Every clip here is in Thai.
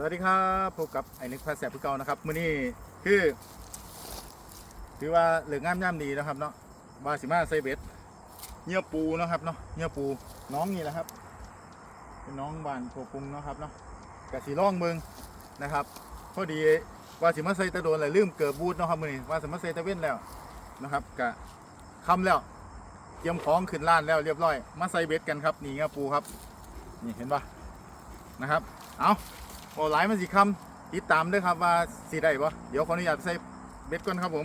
สวัสดีครับพบกับไอ้นึกพาแสบพี่เก่านะครับมื้อนี้คือถือว่าเหลืองามย่ำดีนะครับเนาะบาสิมาไซเบ็ดเนื้อปูนะครับเนาะเนื้อปูน้องนี่แหละครับ เป็นน้องบานโคกุงเนาะครับเนาะกะสีร่องเมืองนะครับพอดีวาสิมาใส่ตะโดนเลยลืมเกิดบูทเนาะครับมื้อนี้วาสิมาใส่ตะเว้นแล้วนะครับกะคำแล้วเตรียมของขึ้นล้านแล้วเรียบร้อย มาใส่เบ็ดกันครับนี่เนื้อปูครับ นี่เห็นปะนะครับ เอา โอ้หลายมันสิคำติดตามด้วยครับว่าสีได้ปะเดี๋ยวขออนุญาตใส่เบ็ดก่อนครับผม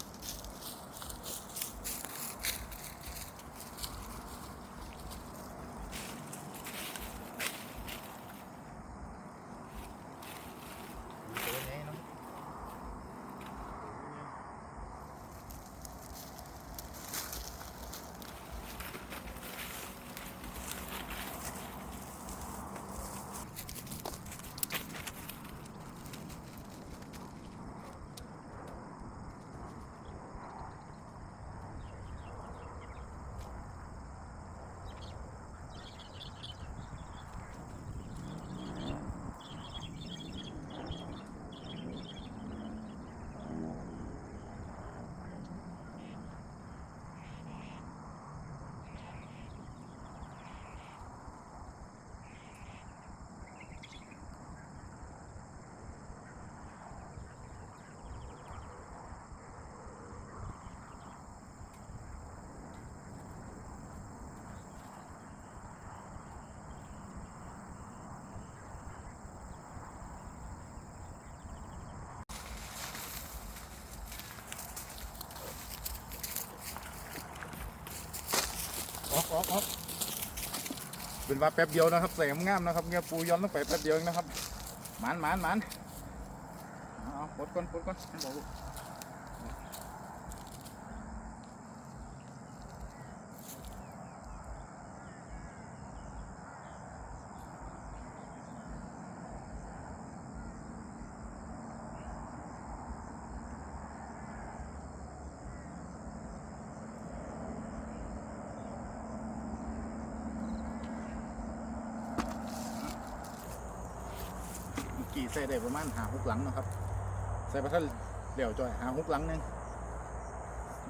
อกออกเป็นว่าแป๊บเดียวนะครับใส่งามๆนะครับเงี้ยปูย้อนต้องไปแป๊บเดียวเองนะครับหมานหมานหมานเอาปลดก่อนปลดก่อนบอกลูก กี่ใส่ได้ประมาณหาหกหลังนะครับ ใส่ประทัดเดี่ยวจอยหาหกหลังหนึง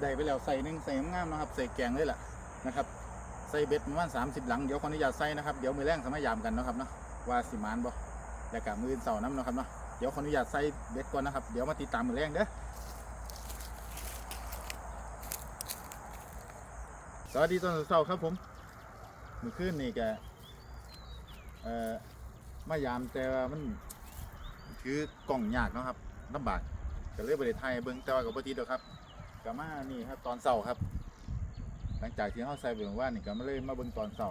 ได้ไปแล้วใส่หนึ่งใส่งามๆนะครับ ใส่แกงเลยล่ะนะครับ ใส่เบ็ดประมาณสามสิบหลังเดี๋ยวขออนุญาตใส่นะครับเดี๋ยวมือแรงสามารถยามกันนะครับเนาะว่าสิมานบ่แล้วกับมืออนเสาน้ำนะครับเนาะเดี๋ยวขออนุญาตใส่เบ็ดก่อนนะครับ เดี๋ยวมาติดตามมือแรงเด้อสวัสดีตอนเช้าครับผมมือคืนนี่แกเอ่อมายามแต่ว่ามัน คือกล่องยากเนาะครับลำบากก็เลยบริไทยเบิ่งแต่ว่ากับปติดหรอกครับก็มานี่ครับตอนเช้าครับ หลังจากที่เขาใส่เบิ่งว่านี่ก็มาเลยมาเบิ่งตอนเช้า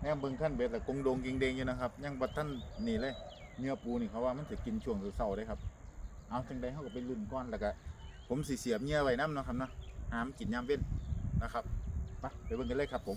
แน่เบิ่งขั้นเบ็ดแล้วกงโดงกิงเดงอยู่นะครับยังบัดท่านนี่เลยเนื้อปูนี่เขาว่ามันจะกินช่วงเช้าๆได้ครับเอาจังใดเขาก็ไปรุ่นก้อนแล้วก็ผมสีเสียบเนื้อไว้น้ำเนาะครับเนาะหามกินยามเว้นนะครับไปไปเบิ่งกันเลยครับผม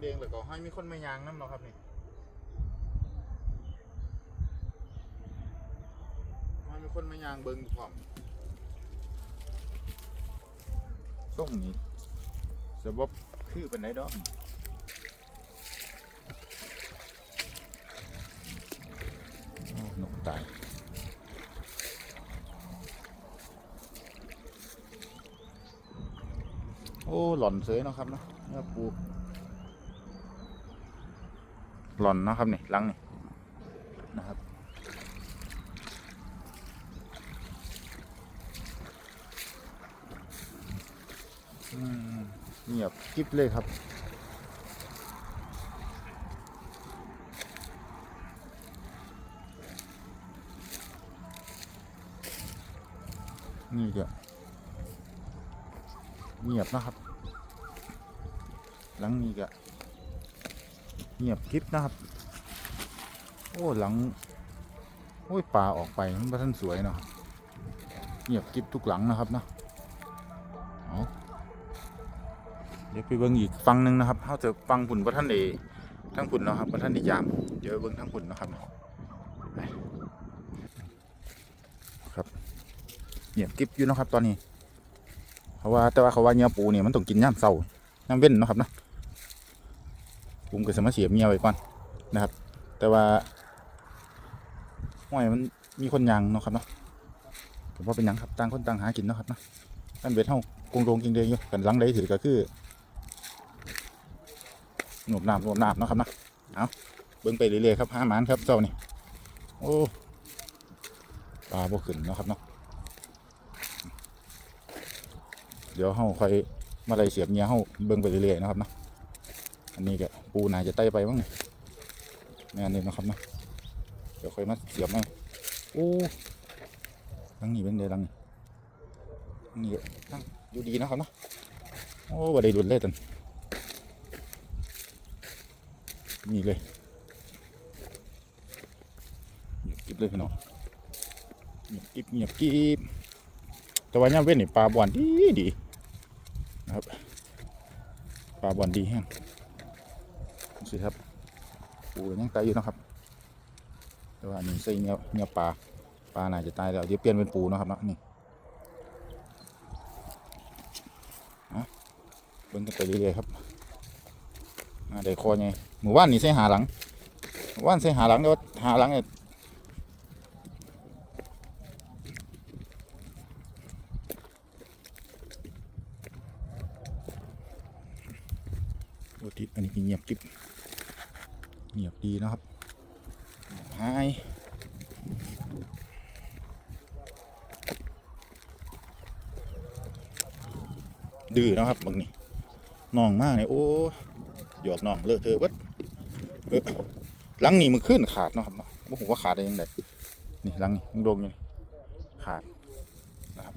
เดงแล้วก็ให้มีคนไม่ยางน้ำเนาะครับนี่ให้มีคนไม่ยางเบิ่งพร้อมส่งนี้สบบคือเป็นไดดอกโอ้นกตายโอ้ หล่อนเสยเนาะครับเนาะเนื้อปู หล่อนนะครับนี่ลังนี่นะครับเงียบกิ๊บเลยครับนี่เดี๋ยวเงียบนะครับ หลังนี้ก็ เงียบคลิปนะครับ โอ้หลัง โอ้ยป่าออกไปมันท่านสวยเนาะเงียบคลิปทุกหลังนะครับเนาะเอาเดี๋ยวไปเบิ่งอีกฟังหนึ่งนะครับเขาจะฟังผุนพระท่านเอทั้งผุนเนาะครับพระท่านเอยาม เดี๋ยวเบิ่งทั้งผุนนะครับครับเงียบคลิปอยู่นะครับ ตอนนี้ เพราะว่าแต่ว่าเขาว่าเนื้อปูเนี่ยมันต้องกินย่ามเศร้าย่ามเว้นนะครับเนาะ ผมก็สามารถเสียบเมียไว้ก่อนนะครับ แต่ว่าห้อยมันมีคนยังเนาะครับเนาะผมว่าเป็นยังครับต่างคนต่างหากินเนาะครับเนาะนั่นเวทเฮากงโรงกิงเดยอยู่กันหลังได้ถือก็คือหนุบหนาบหนุบหนาบเนาะครับเนาะเอาเบิ่งไปเรื่อยๆครับห้าหมานครับเจ้านี่โอ้ปลาบ่ขึ้นเนาะครับเนาะเดี๋ยวเฮาค่อยมาไล่เสียบเงี้ยเฮาเบิ่งไปเรื่อยๆนะครับเนาะ อันนี้ก็ปูน่าจะไต่ไปบ้างนี่แม่นนี่นะครับเนาะเดี๋ยวค่อยมาเสียบมาโอ้ทั้งนี้เป็นเดรังนี่นี่ก็ทั้งอยู่ดีนะครับเนาะโอ้บ่ได้หลุดเลยตันนี่เลยเงียบกิ๊บเลยพี่น้องเงียบกิ๊บเงียบกิ๊บแต่ว่าย่ามเว้นนี่ปลาบอนดีดีนะครับปลาบอนดีแห้ง สิครับปูยังตายอยู่นะครับ แต่ว่านี่ใส่เนื้อเนื้อปลาปลาน่าจะตายแล้วเดี๋ยวเปลี่ยนเป็นปูนะครับนะนี่เบิ้งกันไปเรื่อยๆครับอ่าได้คอไงหมู่บ้านนี่ใส่หาหลังหมู่บ้านใส่หาหลังเดี๋ยวหาหลังเนี่ย โอติอันนี้ก็เงียบกิ๊บ เงียบดีนะครับหายดื้อนะครับบางนี่น้องมากเนี่ยโอ้หยอกน้องเลอะเทอะเบิดหลังนี่มันขึ้นขาดนะครับว่าผมว่าขาดได้ยังไงนี่หลังนี่มันโดงอยู่นี่ขาดนะครับ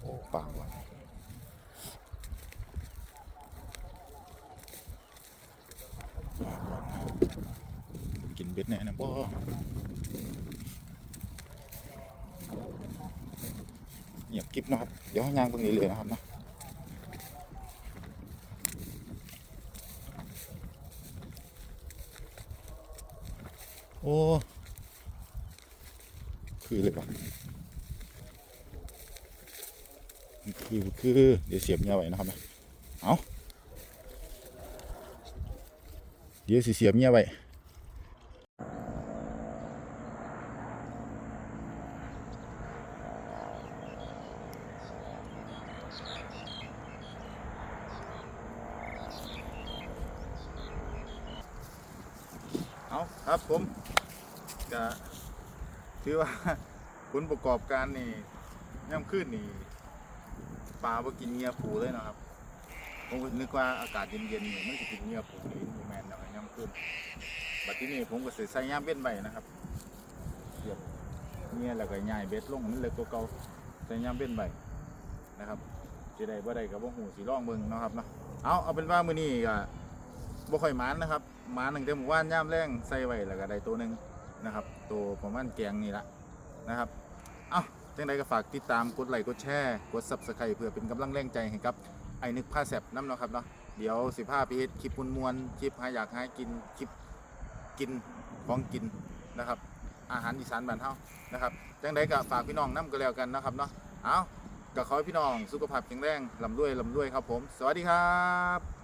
โอ้ปากว่ะ กินเบ็ดแน่นะบ่เงียบกิ๊บเนาะครับ เดี๋ยวให้ย่างตรงนี้เลยนะครับเนาะโอ้ คือเลยปะคือคือ เดี๋ยวเสียบเงาไว้นะครับนะเอาเดี๋ยวสิเสียบเงียไว้ เอาครับ ผมก็ถือว่าผลประกอบการนี่ย่ำขึ้นนี่ปลาบ่กินเงียปูเลยเนาะครับผมนึกว่าอากาศเย็นๆนี่มันจะกินเงียปูนี่มีแมนนาะย่ำขึ้นบัดที่นี่ผมก็ใส่ใส่ย่ำเบ็ดใบนะครับเสียบเงียแล้วก็ย่ายเบ็ดลงมันเล็กกว่าเก่าใส่ย่ำเบ็ดใบนะครับสิได้บ่ได้กับบ่หูสิลองเบิ่งเนาะครับเนาะเอาเอาเป็นว่ามื้อนี้ก็บ่ค่อยหมานนะครับ มาหนึ่งเต็มหมู่บ้านย่ามแรงใส่ไว้แล้วก็ได้ตัวหนึ่งนะครับ ตัวประมาณแกงนี่ละนะครับเอ้าจังใดก็ฝากติดตามกดไลค์กดแชร์กด Subscribe เพื่อเป็นกำลังแรงใจให้กับไอ้นึกผ้าแสบน้ำเนาะครับเนาะเดี๋ยวสิพาปเฮ็ดคลิปมวนๆคลิปหาอยากหากินคลิปกินของกินนะครับ อาหารอีสานบ้านเฮานะครับจังใดก็ฝากพี่น้องนํก็แล้วกันนะครับเนาะเอาก็ขอให้พี่น้องสุขภาพแข็งแรงลำด้วยลำด้วยครับผม สวัสดีครับ